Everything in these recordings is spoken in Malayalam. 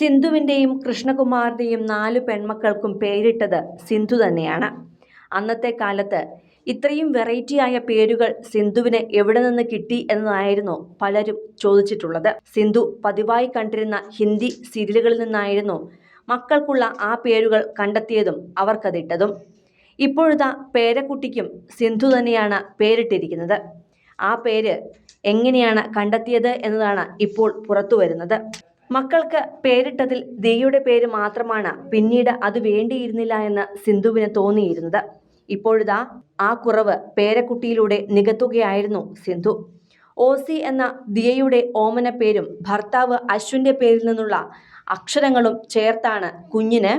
സിന്ധുവിന്റെയും കൃഷ്ണകുമാറിന്റെയും നാല് പെൺമക്കൾക്കും പേരിട്ടത് സിന്ധു തന്നെയാണ്. അന്നത്തെ കാലത്ത് ഇത്രയും വെറൈറ്റിയായ പേരുകൾ സിന്ധുവിന് എവിടെ നിന്ന് കിട്ടി എന്നതായിരുന്നു പലരും ചോദിച്ചിട്ടുള്ളത്. സിന്ധു പതിവായി കണ്ടിരുന്ന ഹിന്ദി സീരിയലുകളിൽ നിന്നായിരുന്നു മക്കൾക്കുള്ള ആ പേരുകൾ കണ്ടെത്തിയതും അവർക്കതിട്ടതും. ഇപ്പോഴത്തെ പേരക്കുട്ടിക്കും സിന്ധു തന്നെയാണ് പേരിട്ടിരിക്കുന്നത്. ആ പേര് എങ്ങനെയാണ് കണ്ടെത്തിയത് എന്നതാണ് ഇപ്പോൾ പുറത്തു വരുന്നത് മക്കൾക്ക് പേരിട്ടതിൽ ദിയയുടെ പേര് മാത്രമാണ് പിന്നീട് അത് വേണ്ടിയിരുന്നില്ല എന്ന് സിന്ധുവിന് തോന്നിയിരുന്നത്. ഇപ്പോഴിതാ ആ കുറവ് പേരക്കുട്ടിയിലൂടെ നികത്തുകയായിരുന്നു സിന്ധു. ഓസി എന്ന ദിയയുടെ ഓമന പേരും ഭർത്താവ് അശ്വിന്റെ പേരിൽ നിന്നുള്ള അക്ഷരങ്ങളും ചേർത്താണ് കുഞ്ഞിന്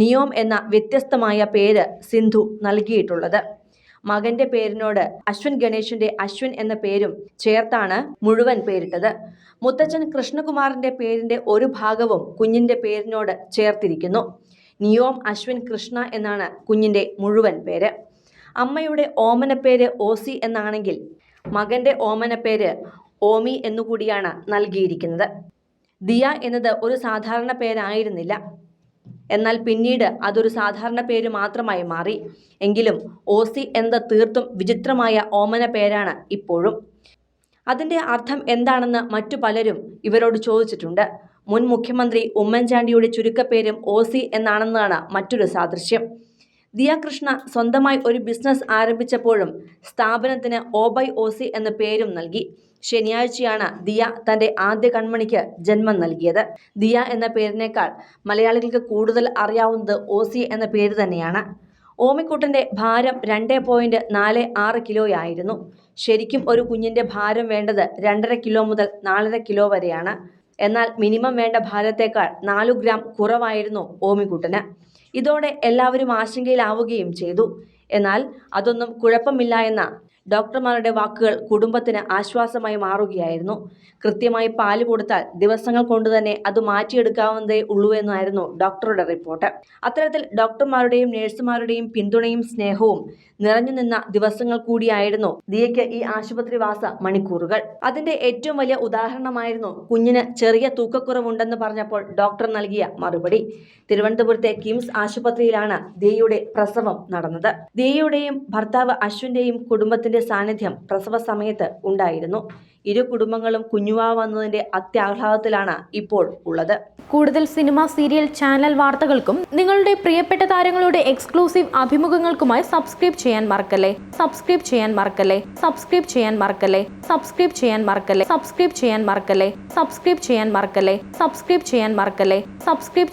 നിയോം എന്ന വ്യത്യസ്തമായ പേര് സിന്ധു നൽകിയിട്ടുള്ളത്. മകന്റെ പേരിനോട് അശ്വിൻ ഗണേഷിന്റെ അശ്വിൻ എന്ന പേരും ചേർത്താണ് മുഴുവൻ പേരിട്ടത്. മുത്തച്ഛൻ കൃഷ്ണകുമാറിന്റെ പേരിന്റെ ഒരു ഭാഗവും കുഞ്ഞിന്റെ പേരിനോട് ചേർത്തിരിക്കുന്നു. നിയോം അശ്വിൻ കൃഷ്ണ എന്നാണ് കുഞ്ഞിന്റെ മുഴുവൻ പേര്. അമ്മയുടെ ഓമനപ്പേര് ഓസി എന്നാണെങ്കിൽ മകന്റെ ഓമനപ്പേര് ഓമി എന്നുകൂടിയാണ് നൽകിയിരിക്കുന്നത്. ദിയ എന്നത് ഒരു സാധാരണ പേരായിരുന്നില്ല. എന്നാൽ പിന്നീട് അതൊരു സാധാരണ പേര് മാത്രമായി മാറി. എങ്കിലും ഓസി എന്ന തീർത്തും വിചിത്രമായ ഓമന പേരാണ് ഇപ്പോഴും. അതിന്റെ അർത്ഥം എന്താണെന്ന് മറ്റു പലരും ഇവരോട് ചോദിച്ചിട്ടുണ്ട്. മുൻ മുഖ്യമന്ത്രി ഉമ്മൻചാണ്ടിയുടെ ചുരുക്കപ്പേരും ഓസി എന്നാണെന്നാണ് മറ്റൊരു സാദൃശ്യം. ദിയ കൃഷ്ണ സ്വന്തമായി ഒരു ബിസിനസ് ആരംഭിച്ചപ്പോഴും സ്ഥാപനത്തിന് ഒ ബൈ ഒ സി എന്ന പേരും നൽകി. ശനിയാഴ്ചയാണ് ദിയ തന്റെ ആദ്യ കൺമണിക്ക് ജന്മം നൽകിയത്. ദിയ എന്ന പേരിനേക്കാൾ മലയാളികൾക്ക് കൂടുതൽ അറിയാവുന്നത് ഒ സി എന്ന പേര് തന്നെയാണ്. ഓമിക്കുട്ടന്റെ ഭാരം രണ്ട് പോയിന്റ് നാല് ആറ് കിലോയായിരുന്നു ശരിക്കും ഒരു കുഞ്ഞിന്റെ ഭാരം വേണ്ടത് രണ്ടര കിലോ മുതൽ നാലര കിലോ വരെയാണ്. എന്നാൽ മിനിമം വേണ്ട ഭാരത്തേക്കാൾ നാലു ഗ്രാം കുറവായിരുന്നു ഓമിക്കുട്ടന്. ഇതോടെ എല്ലാവരും ആശങ്കയിലാവുകയും ചെയ്തു. എന്നാൽ അതൊന്നും കുഴപ്പമില്ല എന്ന ഡോക്ടർമാരുടെ വാക്കുകൾ കുടുംബത്തിന് ആശ്വാസമായി മാറുകയായിരുന്നു. കൃത്യമായി പാൽ കൊടുത്താൽ ദിവസങ്ങൾ കൊണ്ട് തന്നെ അത് മാറ്റിയെടുക്കാവുന്നതേ ഉള്ളൂ എന്നായിരുന്നു ഡോക്ടറുടെ റിപ്പോർട്ട്. അത്തരത്തിൽ ഡോക്ടർമാരുടെയും നഴ്സുമാരുടെയും പിന്തുണയും സ്നേഹവും നിറഞ്ഞു നിന്ന ദിവസങ്ങൾ കൂടിയായിരുന്നു ദിയയ്ക്ക് ഈ ആശുപത്രിവാസ മണിക്കൂറുകൾ. അതിന്റെ ഏറ്റവും വലിയ ഉദാഹരണമായിരുന്നു കുഞ്ഞിന് ചെറിയ തൂക്കക്കുറവുണ്ടെന്ന് പറഞ്ഞപ്പോൾ ഡോക്ടർ നൽകിയ മറുപടി. തിരുവനന്തപുരത്തെ കിംസ് ആശുപത്രിയിലാണ് ദിയയുടെ പ്രസവം നടന്നത്. ദിയയുടെയും ഭർത്താവ് അശ്വിന്റെയും കുടുംബത്തിന്റെ സാന്നിധ്യം പ്രസവ സമയത്ത് ഉണ്ടായിരുന്നു. ഇരു കുടുംബങ്ങളും കുഞ്ഞുവാ വന്നതിന്റെ അത്യാഹ്ലാദത്തിലാണ് ഇപ്പോൾ ഉള്ളത്. കൂടുതൽ സിനിമ സീരിയൽ ചാനൽ വാർത്തകൾക്കും നിങ്ങളുടെ പ്രിയപ്പെട്ട താരങ്ങളുടെ എക്സ്ക്ലൂസീവ് അഭിമുഖങ്ങൾക്കുമായി സബ്സ്ക്രൈബ് ചെയ്യാൻ മറക്കല്ലേ? സബ്സ്ക്രൈബ് ചെയ്യാൻ മറക്കല്ലേ? സബ്സ്ക്രൈബ് ചെയ്യാൻ മറക്കല്ലേ? സബ്സ്ക്രൈബ് ചെയ്യാൻ മറക്കല്ലേ? സബ്സ്ക്രൈബ് ചെയ്യാൻ മറക്കല്ലേ? സബ്സ്ക്രൈബ് ചെയ്യാൻ മറക്കല്ലേ? സബ്സ്ക്രൈബ് ചെയ്യാൻ മറക്കല്ലേ? സബ്സ്ക്രൈബ്